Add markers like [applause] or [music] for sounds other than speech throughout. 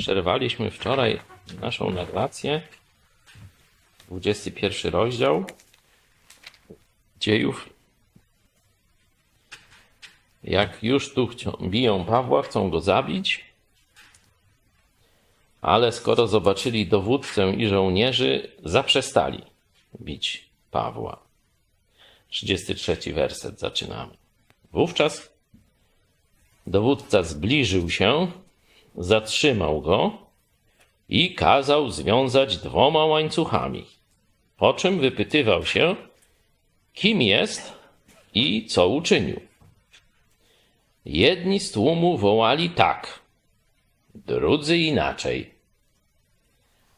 Przerwaliśmy wczoraj naszą narrację. 21 rozdział dziejów. Jak już tu biją Pawła, chcą go zabić, ale skoro zobaczyli dowódcę i żołnierzy, zaprzestali bić Pawła. 33 werset zaczynamy. Wówczas dowódca zbliżył się, zatrzymał go i kazał związać dwoma łańcuchami. Po czym wypytywał się, kim jest i co uczynił. Jedni z tłumu wołali tak, drudzy inaczej.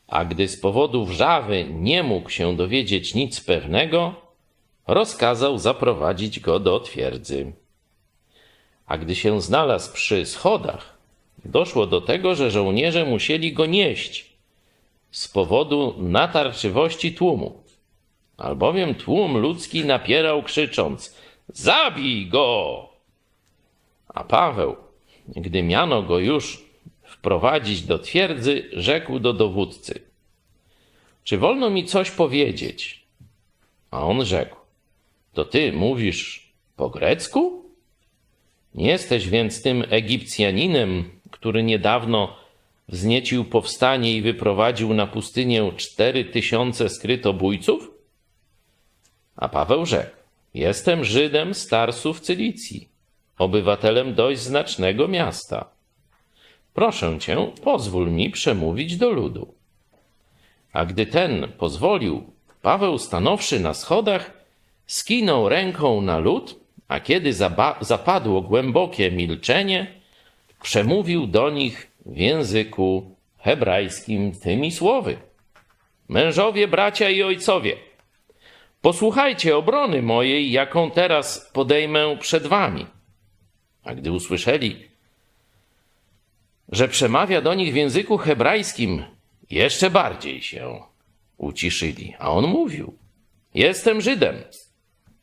A gdy z powodu wrzawy nie mógł się dowiedzieć nic pewnego, rozkazał zaprowadzić go do twierdzy. A gdy się znalazł przy schodach, doszło do tego, że żołnierze musieli go nieść z powodu natarczywości tłumu. Albowiem tłum ludzki napierał krzycząc: Zabij go! A Paweł, gdy miano go już wprowadzić do twierdzy, rzekł do dowódcy: Czy wolno mi coś powiedzieć? A on rzekł: To ty mówisz po grecku? Nie jesteś więc tym Egipcjaninem, który niedawno wzniecił powstanie i wyprowadził na pustynię cztery tysiące skrytobójców? A Paweł rzekł: Jestem Żydem z Tarsu w Cylicji, obywatelem dość znacznego miasta. Proszę cię, pozwól mi przemówić do ludu. A gdy ten pozwolił, Paweł stanowszy na schodach, skinął ręką na lud, a kiedy zapadło głębokie milczenie, przemówił do nich w języku hebrajskim tymi słowy: Mężowie, bracia i ojcowie, posłuchajcie obrony mojej, jaką teraz podejmę przed wami. A gdy usłyszeli, że przemawia do nich w języku hebrajskim, jeszcze bardziej się uciszyli. A on mówił: Jestem Żydem,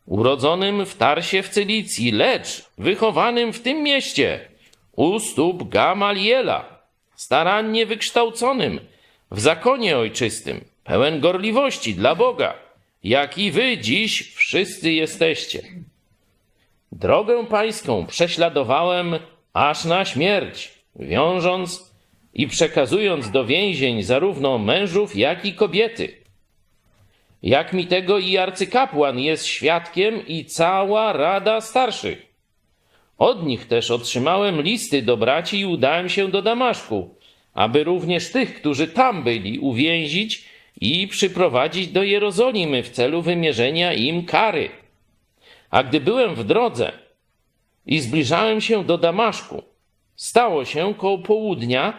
urodzonym w Tarsie w Cylicji, lecz wychowanym w tym mieście, u stóp Gamaliela, starannie wykształconym, w zakonie ojczystym, pełen gorliwości dla Boga, jak i wy dziś wszyscy jesteście. Drogę pańską prześladowałem aż na śmierć, wiążąc i przekazując do więzień zarówno mężów, jak i kobiety. Jak mi tego i arcykapłan jest świadkiem i cała rada starszych. Od nich też otrzymałem listy do braci i udałem się do Damaszku, aby również tych, którzy tam byli, uwięzić i przyprowadzić do Jerozolimy w celu wymierzenia im kary. A gdy byłem w drodze i zbliżałem się do Damaszku, stało się koło południa,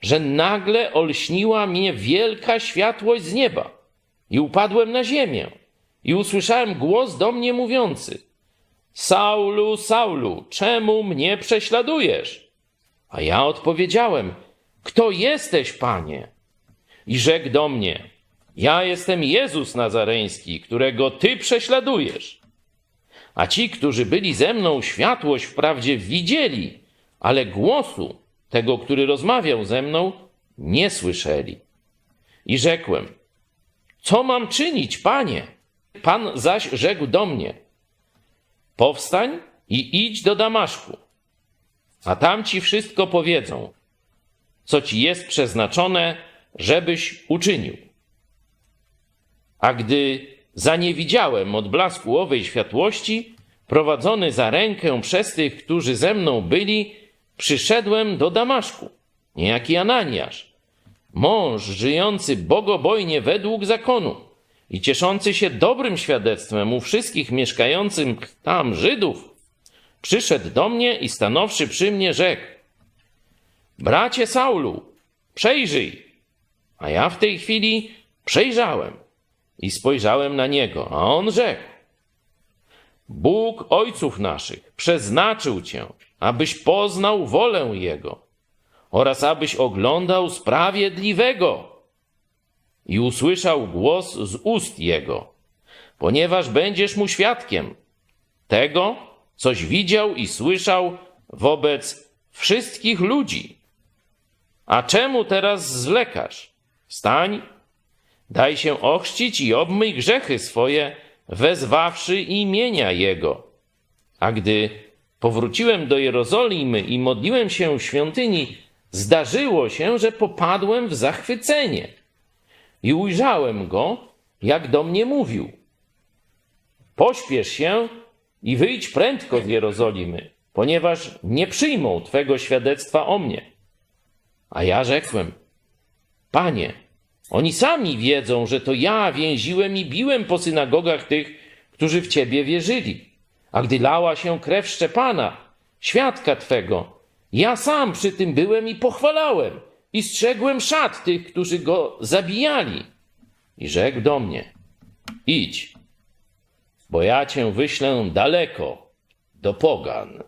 że nagle olśniła mnie wielka światłość z nieba i upadłem na ziemię i usłyszałem głos do mnie mówiący: Saulu, Saulu, czemu mnie prześladujesz? A ja odpowiedziałem: Kto jesteś, panie? I rzekł do mnie: Ja jestem Jezus Nazareński, którego ty prześladujesz. A ci, którzy byli ze mną, światłość wprawdzie widzieli, ale głosu tego, który rozmawiał ze mną, nie słyszeli. I rzekłem: Co mam czynić, panie? Pan zaś rzekł do mnie: Powstań i idź do Damaszku, a tam ci wszystko powiedzą, co ci jest przeznaczone, żebyś uczynił. A gdy zaniewidziałem odblasku owej światłości, prowadzony za rękę przez tych, którzy ze mną byli, przyszedłem do Damaszku, niejaki Ananiasz, mąż żyjący bogobojnie według zakonu i cieszący się dobrym świadectwem u wszystkich mieszkających tam Żydów, przyszedł do mnie i stanowszy przy mnie rzekł: Bracie Saulu, przejrzyj. A ja w tej chwili przejrzałem i spojrzałem na niego, a on rzekł: Bóg ojców naszych przeznaczył cię, abyś poznał wolę Jego oraz abyś oglądał sprawiedliwego i usłyszał głos z ust Jego, ponieważ będziesz mu świadkiem tego, coś widział i słyszał wobec wszystkich ludzi. A czemu teraz zwlekasz? Wstań, daj się ochrzcić i obmyj grzechy swoje, wezwawszy imienia Jego. A gdy powróciłem do Jerozolimy i modliłem się w świątyni, zdarzyło się, że popadłem w zachwycenie i ujrzałem go, jak do mnie mówił. Pośpiesz się i wyjdź prędko z Jerozolimy, ponieważ nie przyjmą Twego świadectwa o mnie. A ja rzekłem, Panie, oni sami wiedzą, że to ja więziłem i biłem po synagogach tych, którzy w Ciebie wierzyli. A gdy lała się krew Szczepana, świadka Twego, ja sam przy tym byłem i pochwalałem i strzegłem szat tych, którzy go zabijali. I rzekł do mnie, idź, bo ja Cię wyślę daleko, do pogan.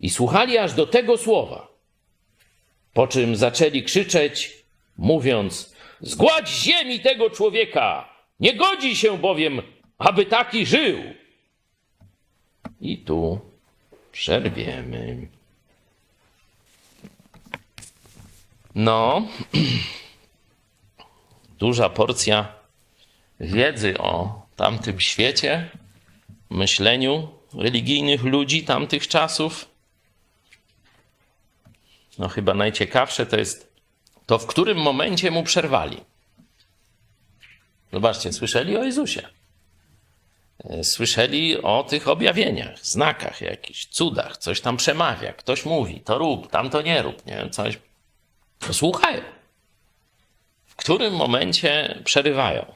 I słuchali aż do tego słowa. Po czym zaczęli krzyczeć, mówiąc: Zgładź ziemi tego człowieka! Nie godzi się bowiem, aby taki żył. I tu przerwiemy. No, [clears throat] duża porcja wiedzy o tamtym świecie, myśleniu religijnych ludzi tamtych czasów. No, chyba najciekawsze to jest to, w którym momencie mu przerwali. Zobaczcie, słyszeli o Jezusie. E, Słyszeli o tych objawieniach, znakach jakichś, cudach, coś tam przemawia, ktoś mówi, to rób, tam to nie rób, nie coś. Słuchają. W którym momencie przerywają?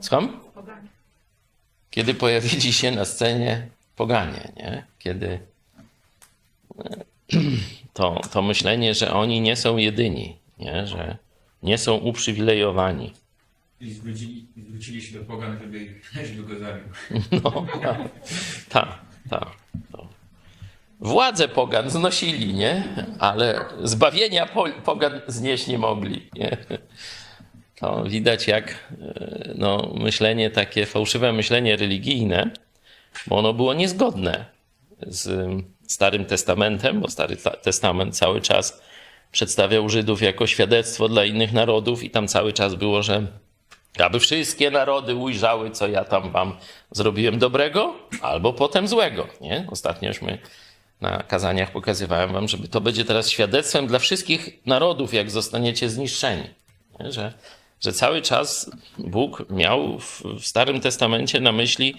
Skąd? Kiedy pojawili się na scenie poganie, nie? Kiedy [clears throat] to, to myślenie, że oni nie są jedyni, nie? że nie są uprzywilejowani. I zwrócili, zwrócili się do pogan, żeby, [laughs] żeby go zabił. No, tak, tak. To. Władze pogan znosili, nie? Ale zbawienia po, pogan znieść nie mogli. Nie? To widać jak e, no, myślenie takie, fałszywe myślenie religijne, bo ono było niezgodne z Starym Testamentem, bo Stary Ta- Testament cały czas przedstawiał Żydów jako świadectwo dla innych narodów i tam cały czas było, że aby wszystkie narody ujrzały, co ja tam wam zrobiłem dobrego, albo potem złego. Nie? Ostatnio już my na kazaniach pokazywałem wam, żeby to będzie teraz świadectwem dla wszystkich narodów, jak zostaniecie zniszczeni. Że, że cały czas Bóg miał w, w Starym Testamencie na myśli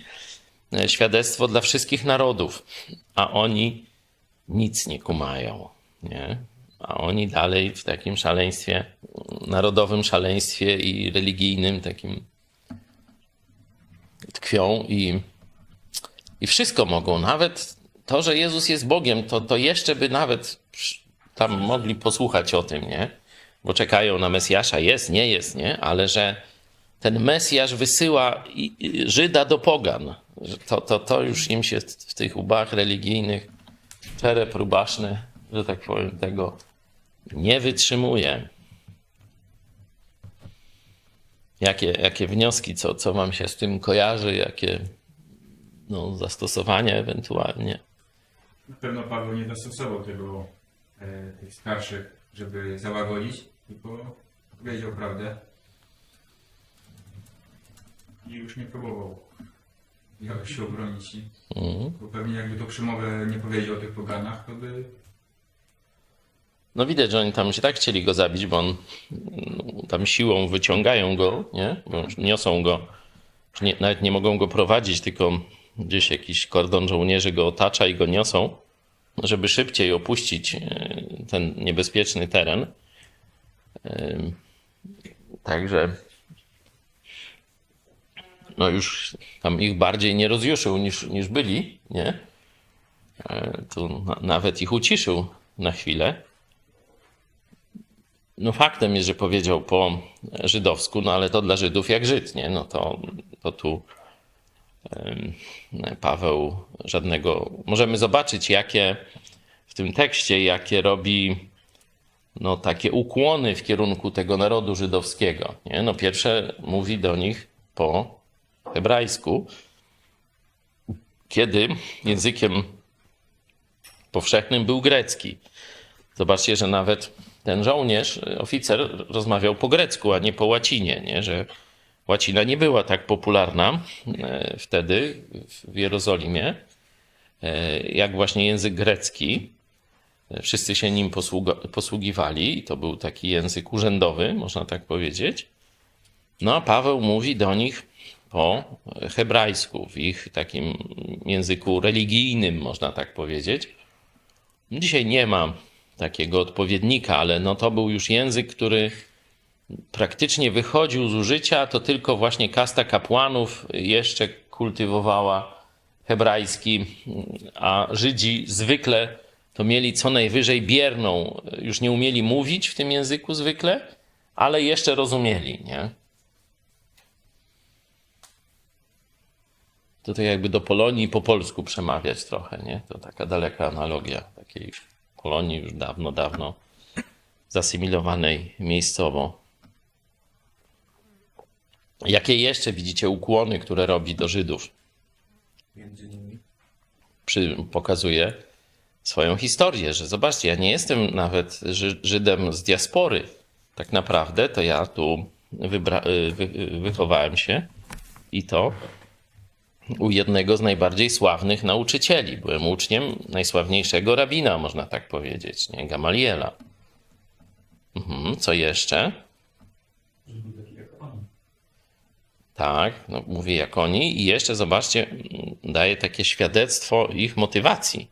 e, świadectwo dla wszystkich narodów, a oni nic nie kumają. Nie? A oni dalej w takim szaleństwie, narodowym szaleństwie i religijnym takim tkwią i, i wszystko mogą. Nawet to, że Jezus jest Bogiem, to, to jeszcze by nawet tam mogli posłuchać o tym, nie? Bo czekają na Mesjasza, jest, nie jest, nie? Ale że ten Mesjasz wysyła Żyda do pogan. To, to, to już im się w tych ubach religijnych czerep rubaszny, że tak powiem, tego nie wytrzymuje. Jakie, jakie wnioski, co, co wam się z tym kojarzy, jakie no, zastosowania ewentualnie? Na pewno Paweł nie dostosował tego, e, tych starszych, żeby załagodzić, tylko powiedział prawdę. I już nie próbował jakoś się obronić. Mhm. Bo pewnie jakby to przemowę nie powiedział o tych poganach, to by No widać, że oni tam się tak chcieli go zabić, bo on no, tam siłą wyciągają go, nie? Bo już niosą go, nie, nawet nie mogą go prowadzić, tylko gdzieś jakiś kordon żołnierzy go otacza i go niosą, żeby szybciej opuścić e, ten niebezpieczny teren. Ym, Także no już tam ich bardziej nie rozjuszył niż, niż byli, nie? E, Tu na, nawet ich uciszył na chwilę. No faktem jest, że powiedział po żydowsku, no ale to dla Żydów jak Żyd, nie? No to, to tu Paweł żadnego... Możemy zobaczyć, jakie w tym tekście, jakie robi no, takie ukłony w kierunku tego narodu żydowskiego. Nie? No pierwsze mówi do nich po hebrajsku, kiedy językiem powszechnym był grecki. Zobaczcie, że nawet ten żołnierz, oficer rozmawiał po grecku, a nie po łacinie, nie? że łacina nie była tak popularna e, wtedy w Jerozolimie, e, jak właśnie język grecki. E, Wszyscy się nim posługiwali i to był taki język urzędowy, można tak powiedzieć. No a Paweł mówi do nich po hebrajsku, w ich takim języku religijnym, można tak powiedzieć. Dzisiaj nie ma takiego odpowiednika, ale no to był już język, który praktycznie wychodził z użycia, to tylko właśnie kasta kapłanów jeszcze kultywowała hebrajski, a Żydzi zwykle to mieli co najwyżej bierną, już nie umieli mówić w tym języku zwykle, ale jeszcze rozumieli, nie? To tak jakby do Polonii po polsku przemawiać trochę, nie? To taka daleka analogia takiej Polonii już dawno, dawno zasymilowanej miejscowo. Jakie jeszcze widzicie ukłony, które robi do Żydów? Między nimi. Przy, pokazuje swoją historię, że zobaczcie, ja nie jestem nawet Ży- Żydem z diaspory. Tak naprawdę to ja tu wybra- y, wy- y, wychowałem się i to u jednego z najbardziej sławnych nauczycieli. Byłem uczniem najsławniejszego rabina, można tak powiedzieć, nie? Gamaliela. Mhm, co jeszcze? Że był taki jak on. Tak, no mówię jak oni. I jeszcze zobaczcie, daje takie świadectwo ich motywacji.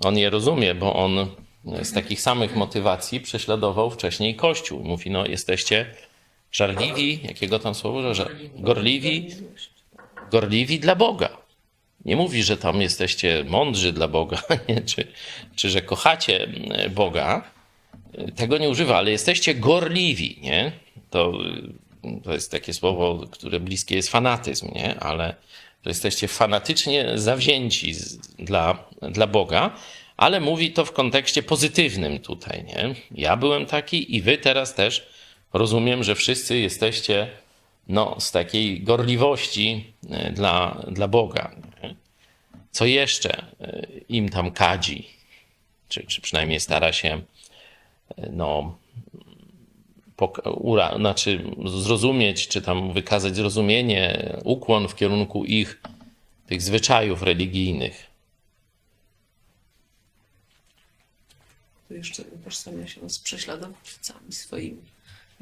On je rozumie, bo on z takich samych motywacji prześladował wcześniej Kościół. Mówi, no jesteście żarliwi, jakiego tam słowa? Żar- gorliwi, gorliwi dla Boga. Nie mówi, że tam jesteście mądrzy dla Boga, [laughs] nie? Czy, czy że kochacie Boga. Tego nie używa, ale jesteście gorliwi, nie? To, to jest takie słowo, które bliskie jest fanatyzm, nie? Ale że jesteście fanatycznie zawzięci dla, dla Boga, ale mówi to w kontekście pozytywnym tutaj, nie? Ja byłem taki i wy teraz też rozumiem, że wszyscy jesteście no, z takiej gorliwości y, dla, dla Boga. Nie? Co jeszcze y, im tam kadzi? Czy, czy przynajmniej stara się no, pok- ura, znaczy zrozumieć, czy tam wykazać zrozumienie, ukłon w kierunku ich tych zwyczajów religijnych. To jeszcze utożsamia się z prześladowcami swoimi.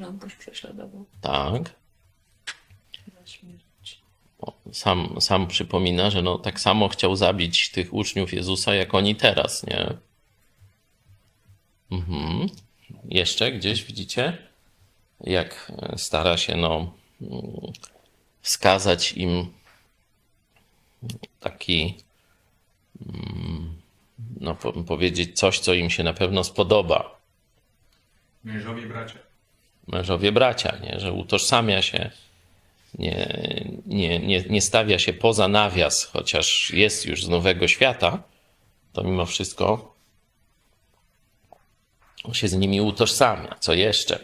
On też prześladował Tak. śmierć. Sam, sam przypomina, że no, tak samo chciał zabić tych uczniów Jezusa, jak oni teraz, nie? Mhm. Jeszcze gdzieś widzicie, jak stara się no, wskazać im taki, mm, no, po- powiedzieć coś, co im się na pewno spodoba. Mężowie bracia. mężowie bracia, nie? że utożsamia się, nie, nie, nie, nie stawia się poza nawias, chociaż jest już z nowego świata, to mimo wszystko się z nimi utożsamia. Co jeszcze?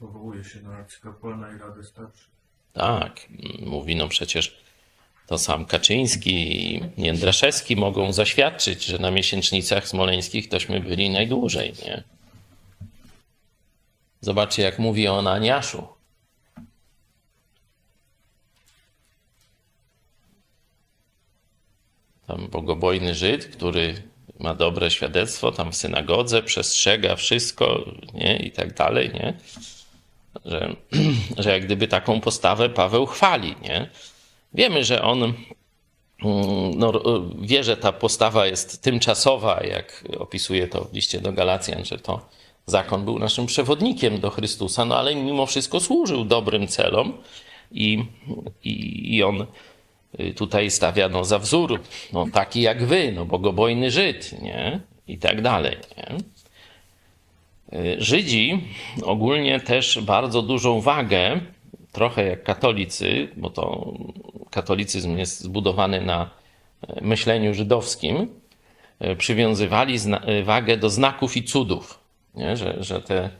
Powołuje się na arcykapłana i radę starszych. Tak, mówi no przecież to sam Kaczyński i Jędraszewski mogą zaświadczyć, że na miesięcznicach smoleńskich tośmy byli najdłużej, nie? Zobaczcie, jak mówi o Ananiaszu. Tam bogobojny Żyd, który ma dobre świadectwo tam w synagodze, przestrzega wszystko, nie? I tak dalej, nie? Że, [clears throat] że jak gdyby taką postawę Paweł chwali, nie? Wiemy, że on mm, no, wie, że ta postawa jest tymczasowa, jak opisuje to w liście do Galacjan, że to zakon był naszym przewodnikiem do Chrystusa, no ale mimo wszystko służył dobrym celom i, i, i on y, tutaj stawia no, za wzór, no, taki jak wy, no, bogobojny Żyd, nie? I tak dalej, nie? Żydzi ogólnie też bardzo dużą wagę, trochę jak katolicy, bo to katolicyzm jest zbudowany na myśleniu żydowskim, przywiązywali zna- wagę do znaków i cudów. Nie? Że, że te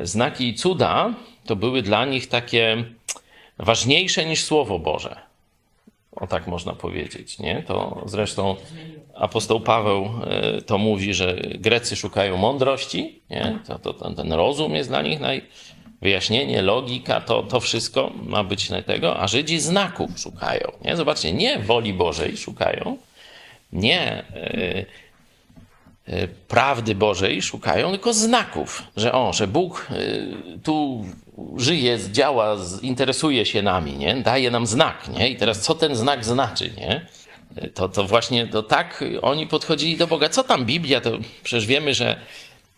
znaki i cuda to były dla nich takie ważniejsze niż Słowo Boże. o tak można powiedzieć, nie? To zresztą apostoł Paweł e, to mówi, że Grecy szukają mądrości, nie? To, to, ten- ten rozum jest dla nich naj... Wyjaśnienie, logika, to, to wszystko ma być na tego, a Żydzi znaków szukają, nie? Zobaczcie, nie woli Bożej szukają, nie e, e, prawdy Bożej szukają, tylko znaków, że o, że Bóg tu żyje, działa, interesuje się nami, nie? daje nam znak. Nie? I teraz co ten znak znaczy? Nie? E, To, to właśnie to tak oni podchodzili do Boga. Co tam Biblia? To przecież wiemy, że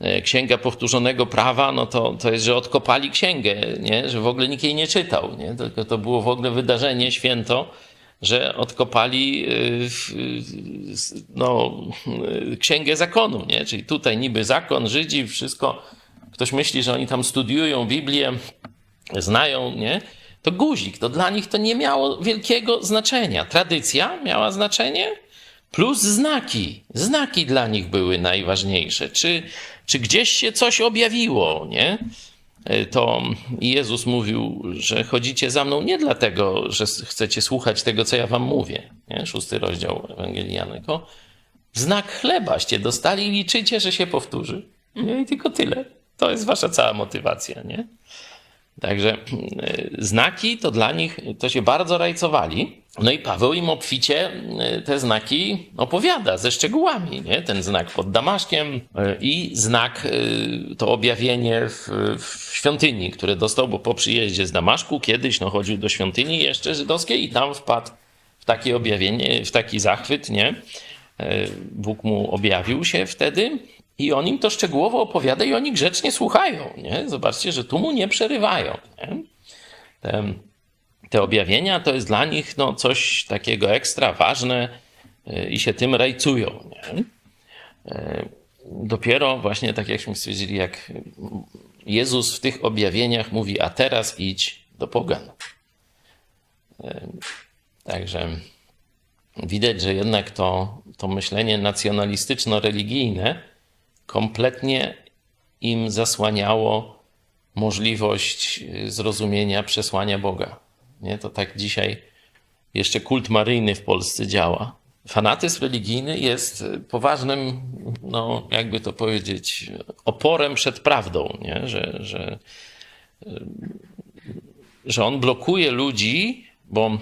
e, Księga Powtórzonego Prawa, no to, to jest, że odkopali księgę, nie? że w ogóle nikt jej nie czytał. Nie? Tylko to było w ogóle wydarzenie święto, że odkopali s- no, y, księgę zakonu, nie? Czyli tutaj niby zakon, Żydzi, wszystko. Ktoś myśli, że oni tam studiują Biblię, znają, nie? To guzik, to dla nich to nie miało wielkiego znaczenia. Tradycja miała znaczenie, plus znaki. Znaki dla nich były najważniejsze. Czy, czy gdzieś się coś objawiło, nie? to Jezus mówił, że chodzicie za mną nie dlatego, że chcecie słuchać tego, co ja wam mówię. Nie? Szósty rozdział Ewangelii Jana. Tylko znak chlebaście dostali liczycie, że się powtórzy. Nie? I tylko tyle. To jest wasza cała motywacja. Nie? Także e, znaki to dla nich, to się bardzo rajcowali. No i Paweł im obficie e, te znaki opowiada ze szczegółami. Nie? Ten znak pod Damaszkiem e, i znak, to objawienie w, w świątyni, które dostał, bo po przyjeździe z Damaszku kiedyś no, chodził do świątyni jeszcze żydowskiej i tam wpadł w takie objawienie, w taki zachwyt, nie? Bóg mu objawił się wtedy i on im to szczegółowo opowiada i oni grzecznie słuchają, nie? Zobaczcie, że tu mu nie przerywają, nie? Te, te objawienia to jest dla nich no, coś takiego ekstra ważne e, i się tym rajcują, nie? E, Dopiero właśnie tak jakśmy stwierdzili, jak Jezus w tych objawieniach mówi, a teraz idź do pogan. E, Także widać, że jednak to, to myślenie nacjonalistyczno-religijne kompletnie im zasłaniało możliwość y, zrozumienia przesłania Boga. Nie? To tak dzisiaj jeszcze kult maryjny w Polsce działa. Fanatyzm religijny jest y, poważnym, no jakby to powiedzieć, oporem przed prawdą, nie? Że, że, y, że on blokuje ludzi, bo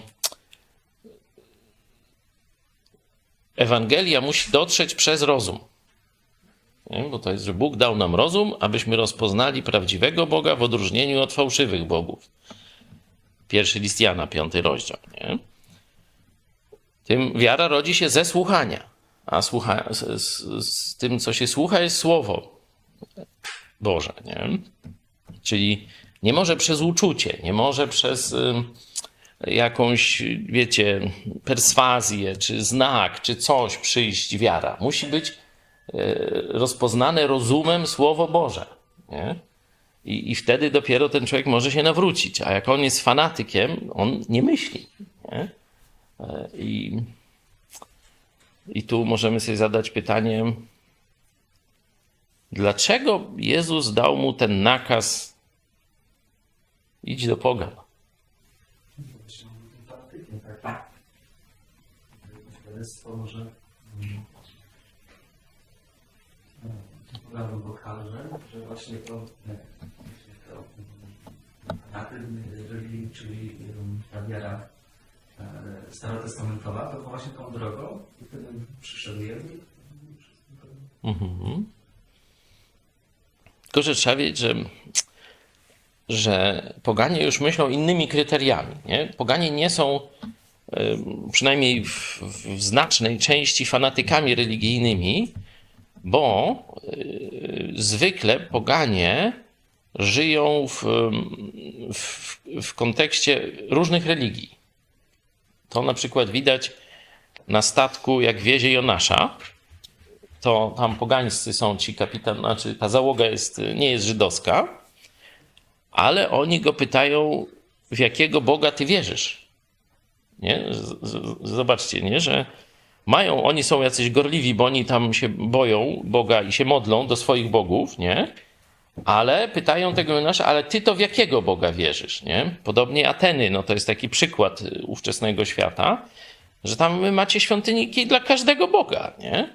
Ewangelia musi dotrzeć przez rozum. Bo to jest, że Bóg dał nam rozum, abyśmy rozpoznali prawdziwego Boga w odróżnieniu od fałszywych bogów. Pierwszy list Jana, piąty rozdział. Nie? Tym wiara rodzi się ze słuchania. A słucha, z, z, z tym, co się słucha, jest słowo Boże. Nie? Czyli nie może przez uczucie, nie może przez ym, jakąś, wiecie, perswazję, czy znak, czy coś przyjść wiara. Musi być rozpoznane rozumem Słowo Boże. Nie? I, I wtedy dopiero ten człowiek może się nawrócić. A jak on jest fanatykiem, on nie myśli. Nie? E, I, I tu możemy sobie zadać pytanie, dlaczego Jezus dał mu ten nakaz idź do pogan? Faktycznie tak. Może prawo lokalne, że właśnie to, właśnie to mm, fanatyzm religii, czyli mm, ta wiara e, starotestamentowa, to właśnie tą drogą i wtedy przyszedł Jezus. Mhm. Tylko, że trzeba wiedzieć, że, że poganie już myślą innymi kryteriami. Nie? Poganie nie są, przynajmniej w, w znacznej części, fanatykami religijnymi, bo y, zwykle poganie żyją w, w, w kontekście różnych religii. To na przykład widać na statku, jak wiezie Jonasza to tam pogańscy są ci kapitan, znaczy ta załoga jest, nie jest żydowska, ale oni go pytają, w jakiego Boga ty wierzysz. Nie? Zobaczcie, nie? że mają, oni są jacyś gorliwi, bo oni tam się boją Boga i się modlą do swoich bogów, nie? Ale pytają tego Jonasza, ale ty to w jakiego Boga wierzysz, nie? Podobnie Ateny, no to jest taki przykład y, ówczesnego świata, że tam macie świątyniki dla każdego Boga, nie?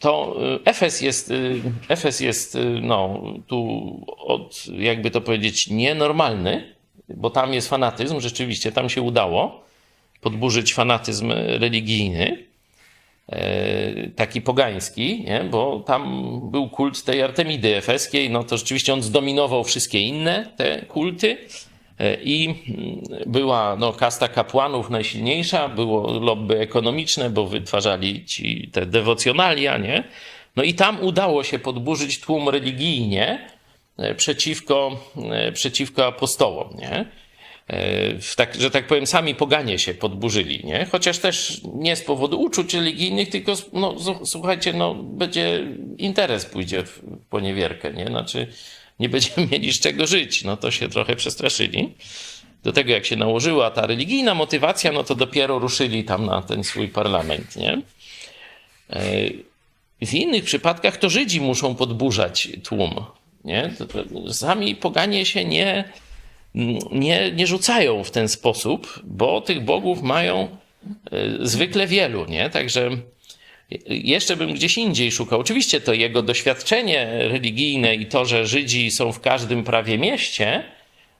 To y, Efes jest, y, Efes jest no, tu od, jakby to powiedzieć, nienormalny, bo tam jest fanatyzm, rzeczywiście tam się udało podburzyć fanatyzm religijny, taki pogański, nie? bo tam był kult tej Artemidy Efeskiej, no to rzeczywiście on zdominował wszystkie inne te kulty e, i mm, była no, kasta kapłanów najsilniejsza, było lobby ekonomiczne, bo wytwarzali ci te dewocjonalia, nie? No i tam udało się podburzyć tłum religijnie e, przeciwko, e, przeciwko apostołom, nie? E, tak, że tak powiem, sami poganie się podburzyli, nie? Chociaż też nie z powodu uczuć religijnych, tylko no, słuchajcie, no, będzie interes pójdzie w poniewierkę, nie? Znaczy nie będziemy [laughs] mieli z czego żyć, no to się trochę przestraszyli. Do tego jak się nałożyła ta religijna motywacja, no to dopiero ruszyli tam na ten swój parlament, nie? E, W innych przypadkach to Żydzi muszą podburzać tłum, nie? Sami poganie się nie, nie, nie rzucają w ten sposób, bo tych bogów mają e, zwykle wielu, nie? Także jeszcze bym gdzieś indziej szukał. Oczywiście to jego doświadczenie religijne i to, że Żydzi są w każdym prawie mieście,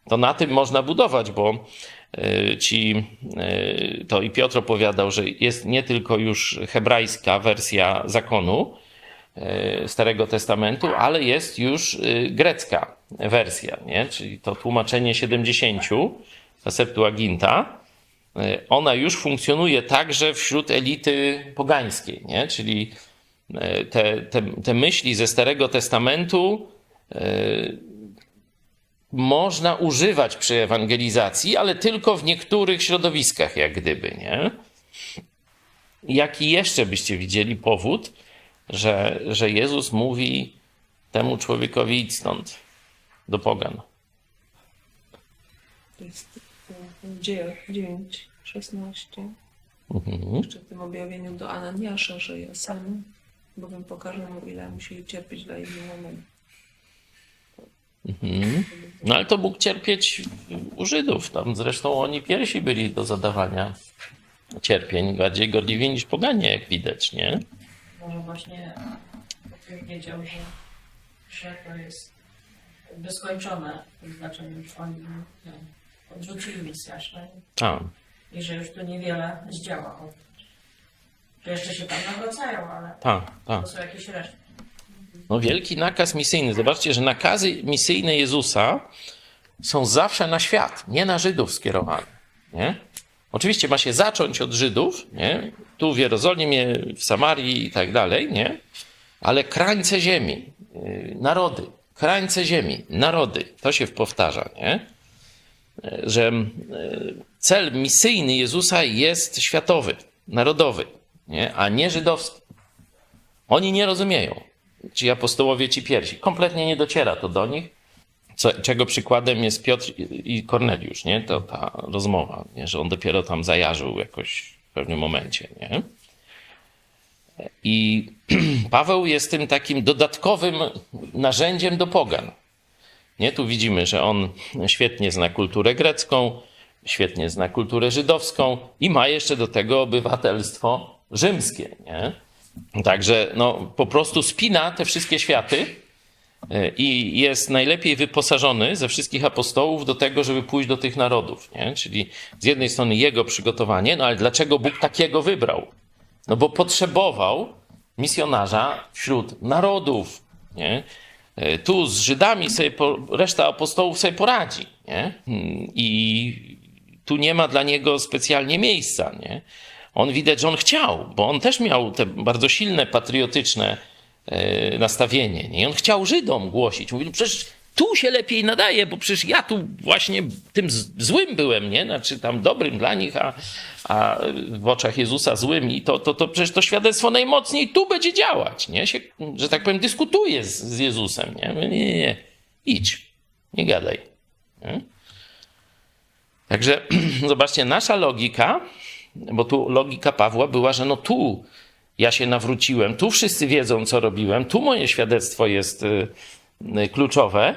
to na tym można budować, bo e, ci, e, to i Piotr opowiadał, że jest nie tylko już hebrajska wersja zakonu, Starego Testamentu, ale jest już e, grecka wersja, nie? czyli to tłumaczenie 70, ta Septuaginta, e, ona już funkcjonuje także wśród elity pogańskiej, nie? czyli e, te, te, te myśli ze Starego Testamentu e, można używać przy ewangelizacji, ale tylko w niektórych środowiskach, jak gdyby, nie? Jaki jeszcze byście widzieli powód, że, że Jezus mówi temu człowiekowi idź stąd, do pogan? To jest e, w dziejach 9, 16. Mhm. Jeszcze w tym objawieniu do Ananiasza, że ja sam, bowiem pokażę mu, ile musi cierpieć dla imienia Mhm. No ale to mógł cierpieć u Żydów. Tam zresztą oni pierwsi byli do zadawania cierpień, bardziej gorliwi niż poganie, jak widać, nie? Może właśnie wiedział, że, że to jest jakby skończone w tym znaczeniu, że oni odrzucili Mesjasz no, A, i że już tu niewiele zdziała. Że jeszcze się tam nawracają, ale tak, tak. to są jakieś resztki. No wielki nakaz misyjny. Zobaczcie, że nakazy misyjne Jezusa są zawsze na świat, nie na Żydów skierowane. Nie? Oczywiście ma się zacząć od Żydów, nie? tu w Jerozolimie, w Samarii i tak dalej, nie? ale krańce ziemi, yy, narody, krańce ziemi, narody, to się powtarza, nie? Yy, że yy, cel misyjny Jezusa jest światowy, narodowy, nie? a nie żydowski. Oni nie rozumieją ci apostołowie, ci pierwsi. Kompletnie nie dociera to do nich. Co, czego przykładem jest Piotr i Korneliusz, nie? To ta rozmowa, nie? że on dopiero tam zajarzył jakoś w pewnym momencie, nie? I [clears throat] Paweł jest tym takim dodatkowym narzędziem do pogan. Nie? Tu widzimy, że on świetnie zna kulturę grecką, świetnie zna kulturę żydowską i ma jeszcze do tego obywatelstwo rzymskie. Nie? Także no, po prostu spina te wszystkie światy i jest najlepiej wyposażony ze wszystkich apostołów do tego, żeby pójść do tych narodów. Nie? Czyli z jednej strony jego przygotowanie, no ale dlaczego Bóg takiego wybrał? No bo potrzebował misjonarza wśród narodów. Nie? E, Tu z Żydami sobie po, reszta apostołów sobie poradzi. Nie? Mm, I tu nie ma dla niego specjalnie miejsca. Nie? On widać, że on chciał, bo on też miał te bardzo silne patriotyczne e, nastawienie. Nie? I on chciał Żydom głosić. Mówił, przecież tu się lepiej nadaje, bo przecież ja tu właśnie tym złym byłem, nie? Znaczy tam dobrym dla nich, a, a w oczach Jezusa złym i to, to, to przecież to świadectwo najmocniej tu będzie działać, nie? Się, że tak powiem, dyskutuje z, z Jezusem, nie? Mówię, Nie, nie, nie, idź, nie gadaj. Nie? Także [clears throat] zobaczcie, nasza logika, bo tu logika Pawła była, że no tu ja się nawróciłem, tu wszyscy wiedzą, co robiłem, tu moje świadectwo jest y, y, kluczowe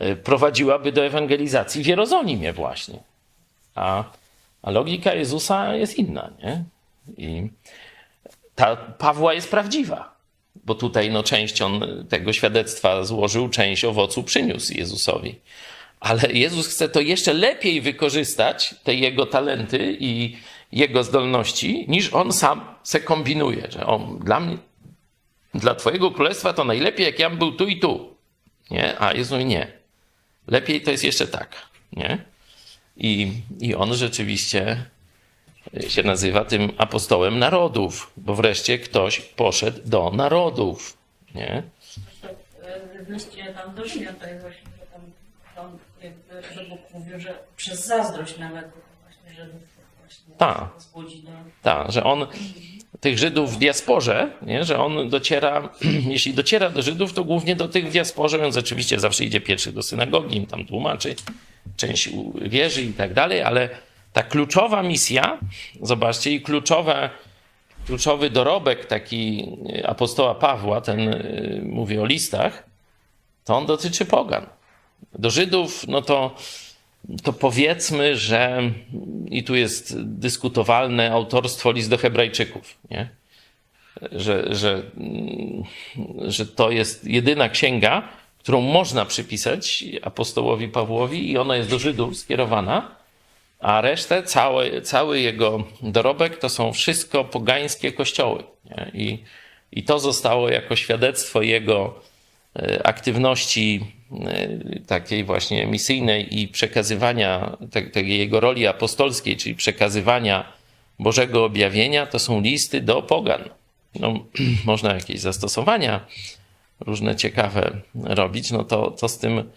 y, prowadziłaby do ewangelizacji w Jerozolimie właśnie. A, a logika Jezusa jest inna, nie? I ta Pawła jest prawdziwa, bo tutaj no, część on tego świadectwa złożył, część owocu przyniósł Jezusowi. Ale Jezus chce to jeszcze lepiej wykorzystać, te jego talenty i jego zdolności, niż on sam se kombinuje, że on dla mnie, dla Twojego królestwa to najlepiej, jak ja bym był tu i tu. Nie? A mówi, nie. Lepiej to jest jeszcze tak. Nie? I, I on rzeczywiście się nazywa tym apostołem narodów, bo wreszcie ktoś poszedł do narodów. Nie? E, w tam do Rzymian to jest właśnie, że tam, tam jakby, że Bóg mówił, że przez zazdrość nawet właśnie Tak. Tak, że on tych Żydów w diasporze, nie? że on dociera, [clears throat] jeśli dociera do Żydów, to głównie do tych w diasporze, więc oczywiście zawsze idzie pierwszy do synagogi, im tam tłumaczy, część wierzy i tak dalej, ale ta kluczowa misja, zobaczcie, i kluczowe, kluczowy dorobek taki apostoła Pawła, ten y, mówi o listach, to on dotyczy pogan. Do Żydów, no to to powiedzmy, że i tu jest dyskutowalne autorstwo list do Hebrajczyków, nie? Że, że, że to jest jedyna księga, którą można przypisać apostołowi Pawłowi i ona jest do Żydów skierowana, a resztę, cały, cały jego dorobek to są wszystko pogańskie kościoły. Nie? I, I to zostało jako świadectwo jego e, aktywności takiej właśnie misyjnej i przekazywania tej jego roli apostolskiej, czyli przekazywania Bożego objawienia, to są listy do pogan. No, [clears throat] można jakieś zastosowania różne ciekawe robić, no to, to z tym,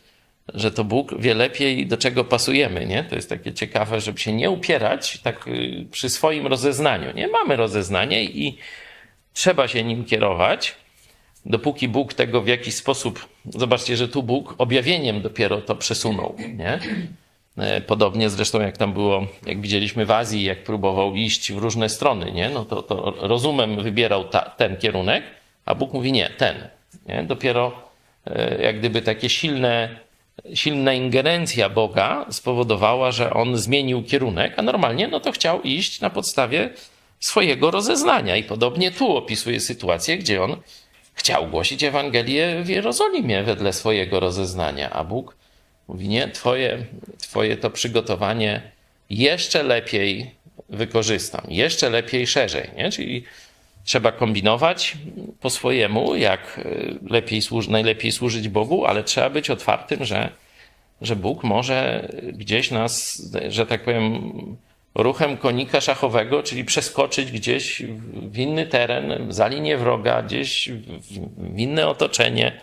że to Bóg wie lepiej, do czego pasujemy, nie? To jest takie ciekawe, żeby się nie upierać tak y, przy swoim rozeznaniu, nie? Mamy rozeznanie i trzeba się nim kierować, dopóki Bóg tego w jakiś sposób, zobaczcie, że tu Bóg objawieniem dopiero to przesunął, nie? E, Podobnie zresztą jak tam było, jak widzieliśmy w Azji, jak próbował iść w różne strony, nie? No to, to rozumem wybierał ta, ten kierunek, a Bóg mówi nie, ten. Nie? Dopiero e, jak gdyby takie silne, silna ingerencja Boga spowodowała, że on zmienił kierunek, a normalnie no to chciał iść na podstawie swojego rozeznania. I podobnie tu opisuje sytuację, gdzie on chciał głosić Ewangelię w Jerozolimie wedle swojego rozeznania, a Bóg mówi, nie, twoje, twoje to przygotowanie jeszcze lepiej wykorzystam, jeszcze lepiej szerzej, nie? Czyli trzeba kombinować po swojemu, jak y, lepiej służy, najlepiej służyć Bogu, ale trzeba być otwartym, że, że Bóg może gdzieś nas, że tak powiem, ruchem konika szachowego, czyli przeskoczyć gdzieś w inny teren, za linię wroga, gdzieś w inne otoczenie.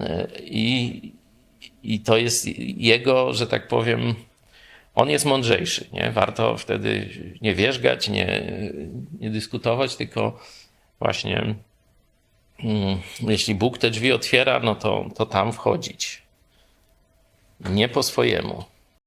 Y, I, I to jest jego, że tak powiem, on jest mądrzejszy. Nie? Warto wtedy nie wierzgać, nie, nie dyskutować, tylko właśnie mm, jeśli Bóg te drzwi otwiera, no to, to tam wchodzić. Nie po swojemu.